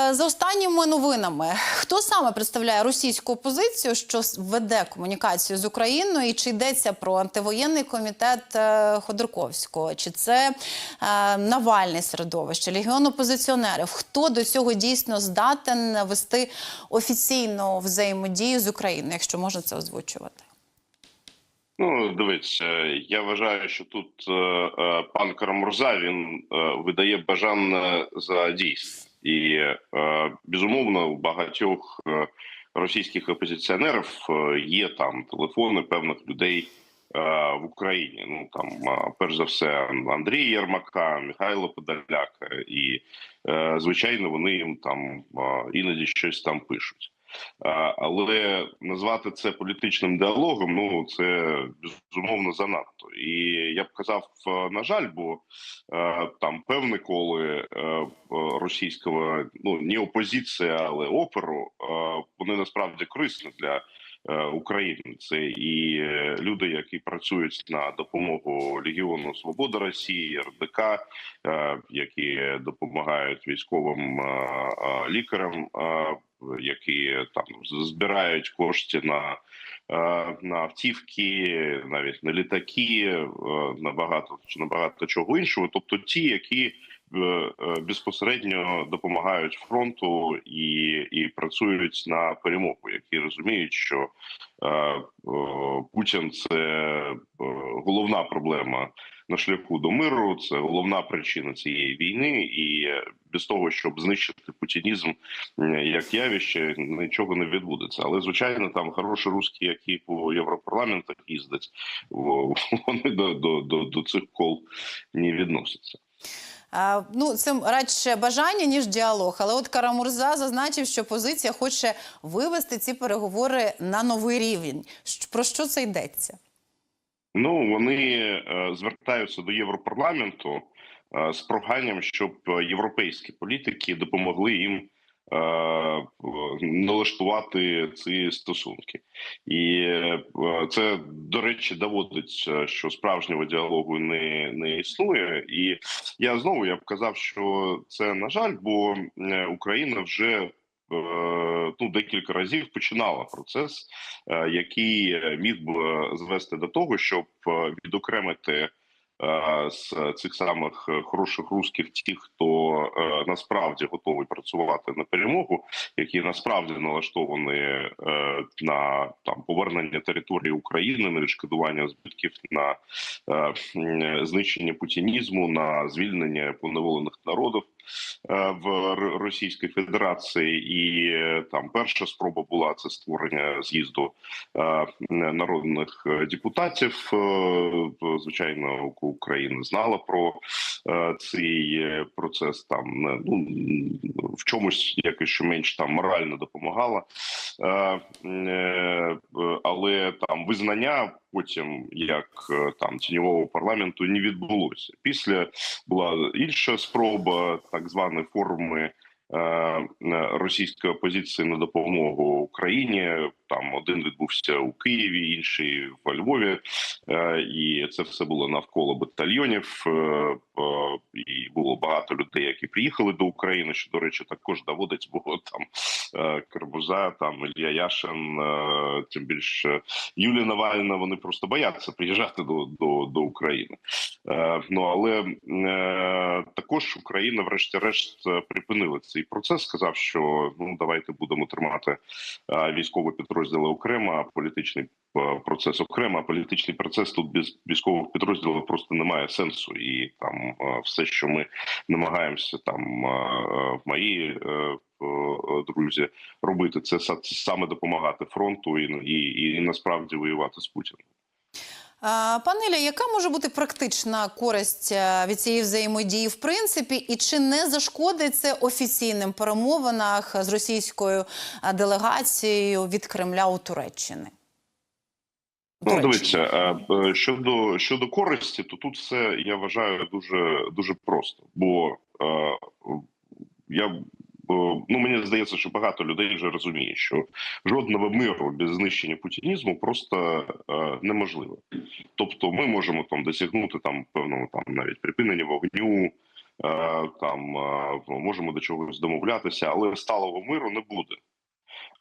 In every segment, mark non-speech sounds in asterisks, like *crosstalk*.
Е, За останніми новинами, хто саме представляє російську опозицію, що веде комунікацію з Україною, і чи йдеться про антивоєнний комітет е, Ходорковського, чи це е, Навальне середовище, легіон опозиціонерів? Хто до цього дійсно здатен вести офіційну взаємодію з Україною, якщо можна це озвучувати? Ну, дивіться, я вважаю, що тут е, е, пан Карамурза він е, видає бажане за дійсне. І е, безумовно, у багатьох е, російських опозиціонерів е, є там телефони певних людей в Україні. Ну там, перш за все, Андрій Єрмака, Михайло Подоляка, і звичайно, вони їм там іноді щось там пишуть. Але назвати це політичним діалогом, ну це безумовно занадто. І я б казав, на жаль, бо там певні коли російського ну не опозиція, але оперу, е, вони насправді корисні для. е, України це і е, люди, які працюють на допомогу Легіону Свобода Росії, РДК, е, які допомагають військовим лікарям, які там збирають кошти на, на автівки, навіть на літаки, на багато на багато чого іншого. Тобто ті, які безпосередньо допомагають фронту і, і працюють на перемогу, які розуміють, що е, е, Путін це е, головна проблема на шляху до миру. Це головна причина цієї війни, і е, без того, щоб знищити путінізм е, як явище, нічого не відбудеться. Але звичайно, там хороші русські, які по європарламентах їздять, *laughs* вони до, до, до, до цих кол не відносяться. Ну, це радше бажання, ніж діалог. Але от Карамурза зазначив, що позиція хоче вивести ці переговори на новий рівень. Про що це йдеться? Ну вони е, звертаються до Європарламенту е, з проханням, щоб е, європейські політики допомогли їм налаштувати ці стосунки, і це до речі доводить, е, що справжнього діалогу не, не існує. І я знову я б казав, що це на жаль, бо е, Україна вже. е, Ну, декілька разів починала процес, е, який міг би звести до того, щоб відокремити з цих самих е, хороших русських ті, хто е, насправді готовий працювати на перемогу, які насправді налаштовані е, на там повернення території України, на відшкодування збитків, на е, знищення путінізму, на звільнення поневолених народів е, в Російській Федерації, і е, там перша спроба була це створення з'їзду е, народних депутатів. Звичайно, Україна знала про цей процес. Там ну в чомусь якось що менш там морально допомагала, але там визнання потім як е, там тіньового парламенту не відбулося. Після була інша спроба так званої форми е, е, російської опозиції на допомогу Україні. Там один відбувся у Києві, інший в Львові, е, і це все було навколо батальйонів. І було багато людей, які приїхали до України. Що до речі, також доводить, бо там е, Карбуза, там Ілля Яшин, е, тим більше Юлія Навальна. Вони просто бояться приїжджати до, до, до України. Е, Ну але також Україна, врешті-решт, припинила цей процес. Сказав, що ну давайте будемо тримати військові підрозділи окремо, а політичний процес окремо. Політичний процес тут без військових підрозділів просто немає сенсу, і там е, все, що ми намагаємося там е, е, в мої. е, е, Друзі, робити це са- це саме допомагати фронту і, і, і насправді воювати з Путіним. А, Пане Ілля, яка може бути практична користь е, від цієї взаємодії в принципі, і чи не зашкодить це офіційним перемовинах з російською е, делегацією від Кремля у Туреччини? Ну, дивіться, е, е, щодо щодо користі, то тут все я вважаю дуже дуже просто. Бо е, я ну мені здається, що багато людей вже розуміє, що жодного миру без знищення путінізму просто неможливо. Тобто, ми можемо там досягнути там певного там навіть припинення вогню. там можемо до чогось домовлятися, але сталого миру не буде.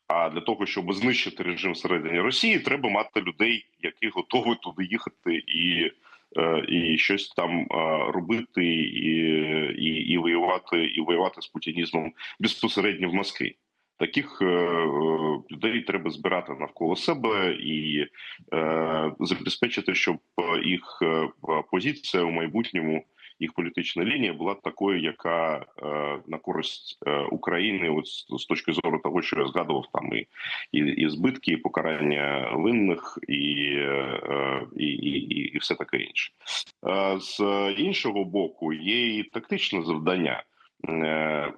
А для того, щоб знищити режим всередині Росії, треба мати людей, які готові туди їхати і, е, і щось там е, робити, і, і, і воювати, і воювати з путінізмом безпосередньо в Москві. Таких е, людей треба збирати навколо себе і забезпечити, щоб їх позиція у майбутньому, їх політична лінія була такою, яка е, на користь е, України, от з, точки зору того, що я згадував, там і, і, і збитки, і покарання винних, і, е, і, і, і, все таке інше. З іншого боку, є і тактичне завдання. Е, е,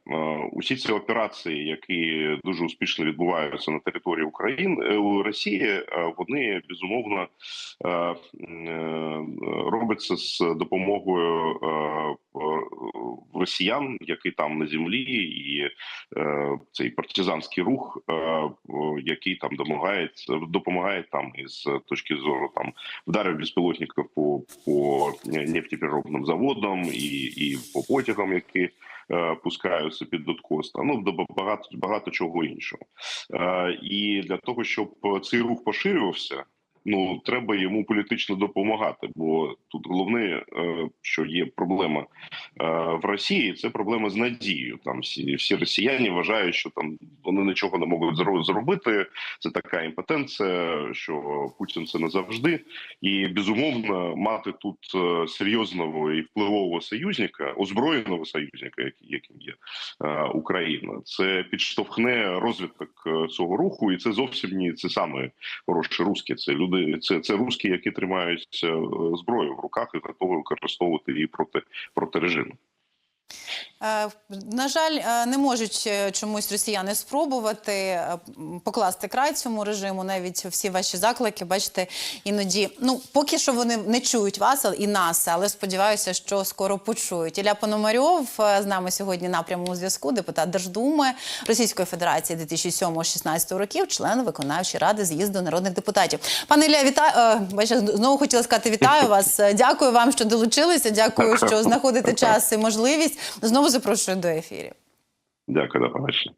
Усі ці операції, які дуже успішно відбуваються на території України е, Росії, вони безумовно робляться з допомогою росіян, які там на землі, і цей партизанський рух, який там домагає допомагає там із точки зору там вдарів безпілотників по, по нефтепереробним заводам і, і по потягам, які пускаються під Доткоста. Ну до багато багато чого іншого. Е, і для того, щоб цей рух поширювався. Ну, треба йому політично допомагати, бо тут головне, е, що є проблема е, в Росії, це проблема з надією. Там всі всі росіяни вважають, що там вони нічого не можуть зробити. Це така імпотенція, що Путін це не завжди. І безумовно мати тут е, серйозного і впливового союзника, озброєного союзника, яким є Україна, це підштовхне розвиток цього руху, і це зовсім не це саме хороші русські. Це люди, це, це русські, які тримають е, зброю в руках і готові використовувати її проти проти режиму. Е, На жаль, е, не можуть е, чомусь росіяни спробувати покласти край цьому режиму. Навіть всі ваші заклики, бачите, іноді ну поки що вони не чують вас і нас, але сподіваюся, що скоро почують. Ілля Пономарьов з нами сьогодні на прямому зв'язку, депутат Держдуми Російської Федерації 2007-16 років, член виконавчої ради з'їзду народних депутатів. Пане Ілля, вітаю. Бачите, знову хотіла сказати вітаю вас. Дякую вам, що долучилися. Дякую, що *laughs* знаходите час і можливість. Знову запрошую до ефірів. Дякую, до побачення.